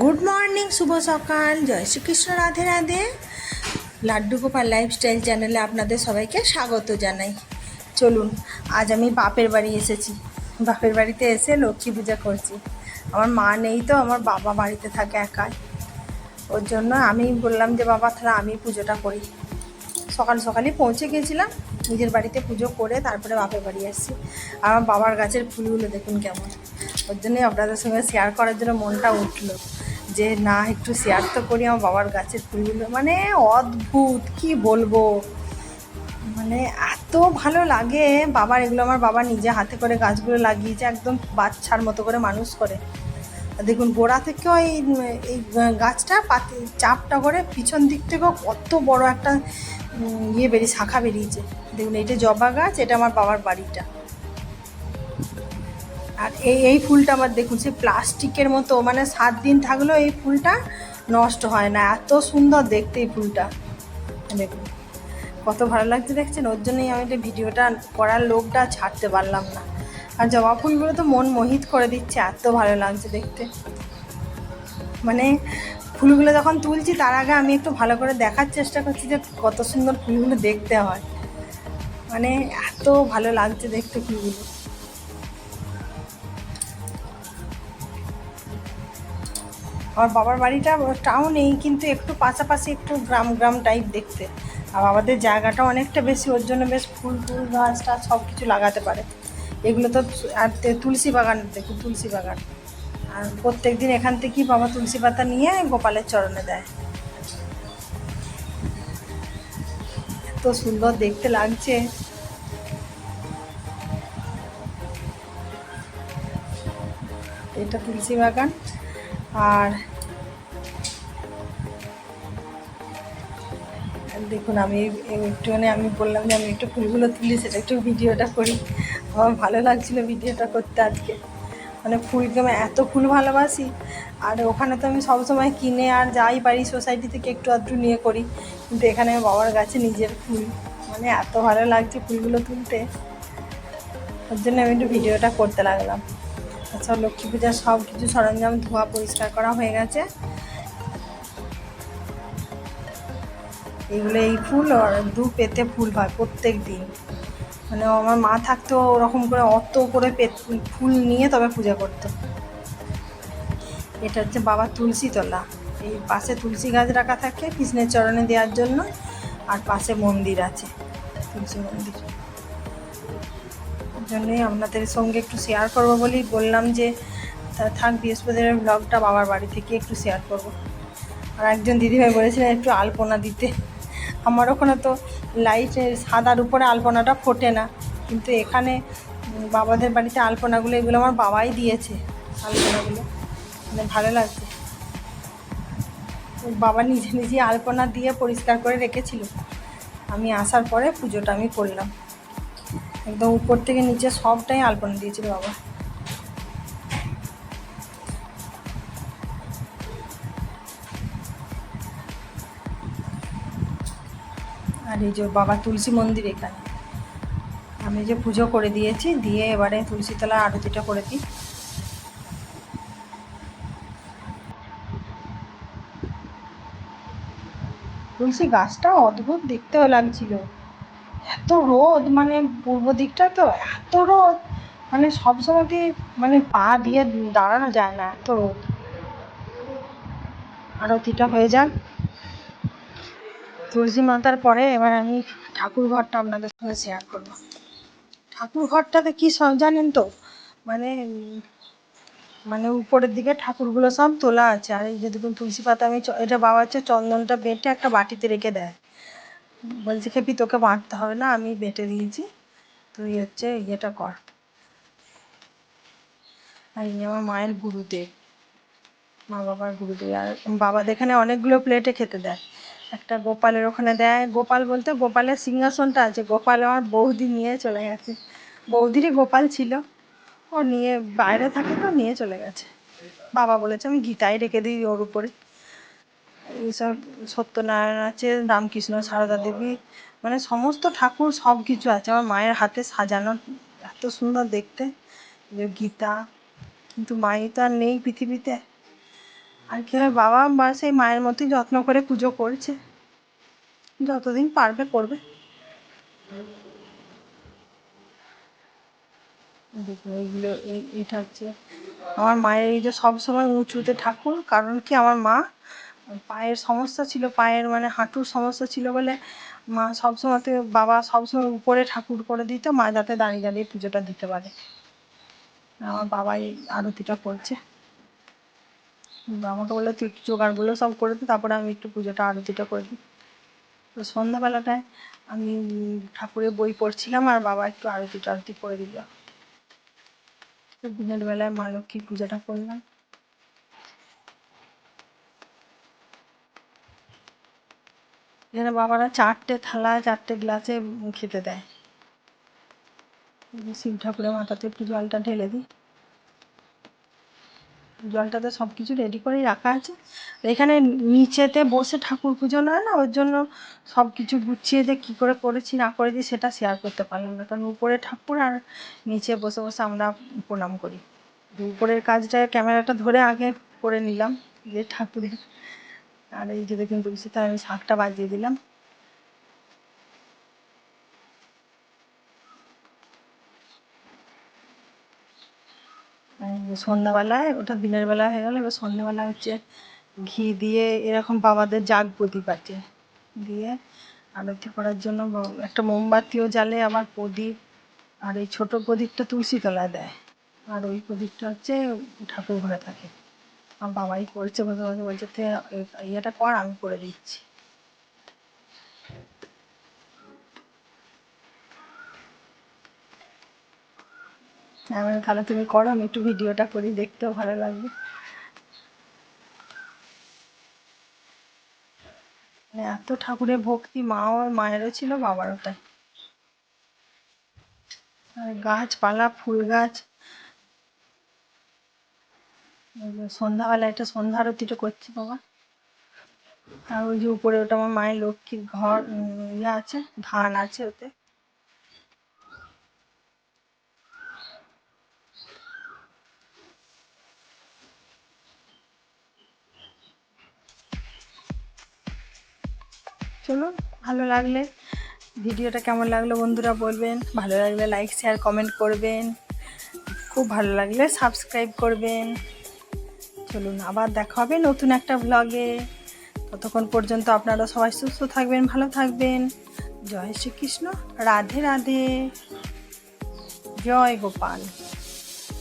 Good morning শুভ সকাল, জয় শ্রীকৃষ্ণ, রাধে রাধে। লাড্ডু গোপাল লাইফস্টাইল চ্যানেলে আপনাদের সবাইকে স্বাগত জানাই। চলুন, আজ আমি বাপের বাড়ি এসেছি। বাপের বাড়িতে এসে লক্ষ্মী পূজা করছি। আমার মা নেই তো, আমার বাবা বাড়িতে থাকে একাই। ওর জন্য আমি বললাম যে, বাবা, তাহলে আমি পুজোটা করি। সকাল সকালই পৌঁছে গিয়েছিলাম নিজের বাড়িতে পুজো করে তারপরে বাপের বাড়ি আর আমার বাবার গাছের ফুলগুলো দেখুন কেমন। ওর জন্যই আপনাদের সঙ্গে শেয়ার করার জন্য মনটা উঠল যে, না, একটু শেয়ার তো করি আমার বাবার গাছের ফুলগুলো। মানে অদ্ভুত, কি বলব? মানে এত ভালো লাগে। বাবার, এগুলো আমার বাবা নিজে হাতে করে গাছগুলো লাগিয়েছে, একদম বাচ্চার মতো করে মানুষ করে। দেখুন, গোড়া থেকেও এই এই গাছটা পাতি, চাপটা করে পিছন দিক থেকেও কত বড় একটা ইয়ে বেরিয়ে, শাখা বেরিয়েছে। দেখুন এটা জবা গাছ, এটা আমার বাবার বাড়িটা। আর এই এই ফুলটা আমার দেখুন সে প্লাস্টিকের মতো মানে সাত দিন থাকলেও এই ফুলটা নষ্ট হয় না। এত সুন্দর দেখতে এই ফুলটা। দেখুন, কত ভালো লাগছে দেখছেন? ওর জন্যই আমি এটা ভিডিওটা করার লোকটা ছাড়তে পারলাম না। আর জবা ফুলগুলো তো মন মোহিত করে দিচ্ছে, এত ভালো লাগছে দেখতে। মানে ফুলগুলো যখন তুলছি, তার আগে আমি একটু ভালো করে দেখার চেষ্টা করছি যে কত সুন্দর ফুলগুলো দেখতে হয়। মানে এত ভালো লাগছে দেখতে ফুলগুলো। আমার বাবার বাড়িটা টাউনেই কিন্তু একটু পাশাপাশি একটু গ্রাম গ্রাম টাইপ দেখতে। আর আমাদের জায়গাটা অনেকটা বেশি, ওর জন্য বেশ ফুল ফুল গাছ টাছ সব কিছু লাগাতে পারে। এগুলো তো আর তুলসী বাগান, দেখুন তুলসী বাগান। আর প্রত্যেক দিন এখান থেকেই বাবা তুলসী পাতা নিয়ে গোপালের চরণে দেয়। এত সুন্দর দেখতে লাগছে। এটা তুলসী বাগান। আর দেখুন, আমি একটুখানি আমি বললাম যে আমি একটু ফুলগুলো তুলি, সেটা একটু ভিডিওটা করি। আমার ভালো লাগছিল ভিডিওটা করতে আজকে। মানে ফুলকে আমি এত ফুল ভালোবাসি। আর ওখানে তো আমি সবসময় কিনে আর যাই পারি সোসাইটি থেকে একটু আধটু নিয়ে করি। কিন্তু এখানে বাবার গাছে নিজের ফুল। মানে এত ভালো লাগছে ফুলগুলো তুলতে। ওর জন্য আমি একটু ভিডিওটা করতে লাগলাম। আচ্ছা লক্ষ্মী পূজার সব কিছু সরঞ্জাম, ধোয়া পরিষ্কার করা হয়ে গেছে। এগুলো এই ফুল আর দু পেতে ফুল হয় প্রত্যেক দিন। মানে আমার মা থাকতো ওরকম করে অত করে পে- ফুল নিয়ে তবে পূজা করতো। এটা হচ্ছে বাবা তুলসী তলা এই পাশে তুলসী গাছ রাখা থাকে কৃষ্ণের চরণে দেওয়ার জন্য, আর পাশে মন্দির আছে। তুলসী মন্দির। জন্যই আপনাদের সঙ্গে একটু শেয়ার করব বলেই বললাম যে থাক বৃহস্পতিবার ব্লগটা বাবার বাড়ি থেকে একটু শেয়ার করব। আর একজন দিদিভাই বলেছিলেন একটু আলপনা দিতে। আমার ওখানে তো লাইটের সাদার উপরে আলপনাটা ফোটে না। কিন্তু এখানে বাবাদের বাড়িতে আলপনাগুলো এগুলো আমার বাবাই দিয়েছে, আলপনাগুলো। মানে ভালো লাগছে। বাবা নিজে নিজে আলপনা দিয়ে পরিষ্কার করে রেখেছিল। আমি আসার পরে পুজোটা আমি করলাম। একদম উপর থেকে নিচে সবটাই আলপনা দিয়েছিল বাবা। আর এই যে বাবা তুলসী মন্দির এখানে। আমি যে পুজো করে দিয়েছি, দিয়ে এবারে তুলসীতলা আরতিটা করে দিই। তুলসী গাছটা অদ্ভুত দেখতেও লাগছিল। এত রোদ মানে পূর্ব দিকটা তো এত রোদ। মানে সবসময়তে মানে পা দিয়ে দাঁড়ানো যায় না এত রোদ। আরতিটা হয়ে যান তুলসী মাতার পরে এবার আমি ঠাকুর ঘরটা আপনাদের সঙ্গে শেয়ার করব। ঠাকুর ঘরটাতে কি সব জানেন তো? মানে মানে উপরের দিকে ঠাকুরগুলো সব তোলা আছে। আর এই যে দেখুন, তুলসী পাতা আমি এটা বাবা হচ্ছে চন্দনটা বেটে একটা বাটিতে রেখে দেয়। বলছে, খেপি, তোকে বাঁটতে হবে না, আমি বেটে দিয়েছি। তুই হচ্ছে ইয়েটা কর। আর আমার মায়ের গুরুদেব, মা বাবার গুরুদেব। আর বাবাদের এখানে অনেকগুলো প্লেটে খেতে দেয়। একটা গোপালের ওখানে দেয়। গোপাল বলতে গোপালের সিংহাসনটা আছে। গোপাল আমার বৌদি নিয়ে চলে গেছে। বৌদিরই গোপাল ছিল। ও নিয়ে বাইরে থাকে তো নিয়ে চলে গেছে। বাবা বলেছে, আমি গীতায় রেখে দিই ওর উপরে। এইসব সত্যনারায়ণ আছে, রামকৃষ্ণ, সারদা দেবী মানে সমস্ত ঠাকুর সব কিছু আছে। আমার মায়ের হাতে সাজানো, এত সুন্দর দেখতে। যে গীতা, কিন্তু মাই তো আর নেই পৃথিবীতে। আর কি বাবা মা সেই মায়ের মতোই যত্ন করে পুজো করছে। যতদিন পারবে করবে। এইগুলো, এই- এটা হচ্ছে। আমার মায়ের এই যে সবসময় উঁচুতে ঠাকুর, কারণ কি আমার মা পায়ের সমস্যা ছিল, পায়ের মানে হাঁটুর সমস্যা ছিল বলে মা সবসময়তে বাবা সবসময় উপরে ঠাকুর করে দিত, মা যাতে দাঁড়িয়ে দাঁড়িয়ে পুজোটা দিতে পারে। আমার বাবাই আরতিটা করছে। আমাকে বলল, তুই জোগাড়গুলো সব করে দিই তারপরে আমি একটু পুজোটা, আরতিটা করে দিই। তো সন্ধ্যাবেলাটায় আমি ঠাকুরের বই পড়ছিলাম, আর বাবা একটু আরতি টারতি করে দিল। দিনের বেলায় মা লক্ষ্মীর পূজাটা করলাম। এখানে বাবারা চারটে থালা, চারটে গ্লাসে খেতে দেয়। শিব ঠাকুরের মাথাতে একটু জলটা ঢেলে দিই। জলটাতে সব কিছু রেডি করেই রাখা আছে। এখানে নিচেতে বসে ঠাকুর পুজো নয় না, ওর জন্য সব কিছু গুছিয়ে যে কী করে করেছি, না করেছি, সেটা শেয়ার করতে পারলাম না। কারণ উপরে ঠাকুর আর নিচে বসে বসে আমরা প্রণাম করি। উপরের কাজটা ক্যামেরাটা ধরে আগে করে নিলাম যে ঠাকুরের আর এই যে দেখুন তুলসীতে আমি শাকটা বাজিয়ে দিলাম। সন্ধ্যাবেলায়, ওটা দিনের বেলা হয়ে গেল, এবার সন্ধ্যাবেলা হচ্ছে ঘি দিয়ে এরকম বাবাদের জাগ প্রদীপ আছে। দিয়ে আরতি করার জন্য একটা মোমবাতিও জ্বালে আবার প্রদীপ, আর এই ছোট প্রদীপটা তুলসী তলায় দেয়। আর ওই প্রদীপটা হচ্ছে ঠাকুর ঘরে থাকে। আমার বাবাই করছে বসে বসে বলছে "তুই ইয়েটা কর, আমি করে দিচ্ছি। তাহলে তুমি করো, আমি একটু ভিডিওটা করি, দেখতেও ভালো লাগবে। মানে এত ঠাকুরের ভক্তি মা আর মায়েরও ছিল, বাবারও তাই। আর গাছপালা, ফুল গাছ সন্ধ্যাবেলা একটা সন্ধ্যা আরতিটা করছি বাবা। আর ওই যে উপরে ওটা আমার মায়ের লক্ষ্মীর ঘর ইয়ে আছে, ধান আছে ওতে। চলো, ভালো লাগলে ভিডিওটা কেমন লাগল বন্ধুরা বলবেন। ভালো লাগলে লাইক শেয়ার কমেন্ট করবেন। খুব ভালো লাগলে সাবস্ক্রাইব করবেন। চলুন আবার দেখা হবে নতুন একটা ব্লগে ততক্ষণ পর্যন্ত আপনারা সবাই সুস্থ থাকবেন, ভালো থাকবেন। জয় শ্রীকৃষ্ণ, রাধে রাধে। জয় গোপাল।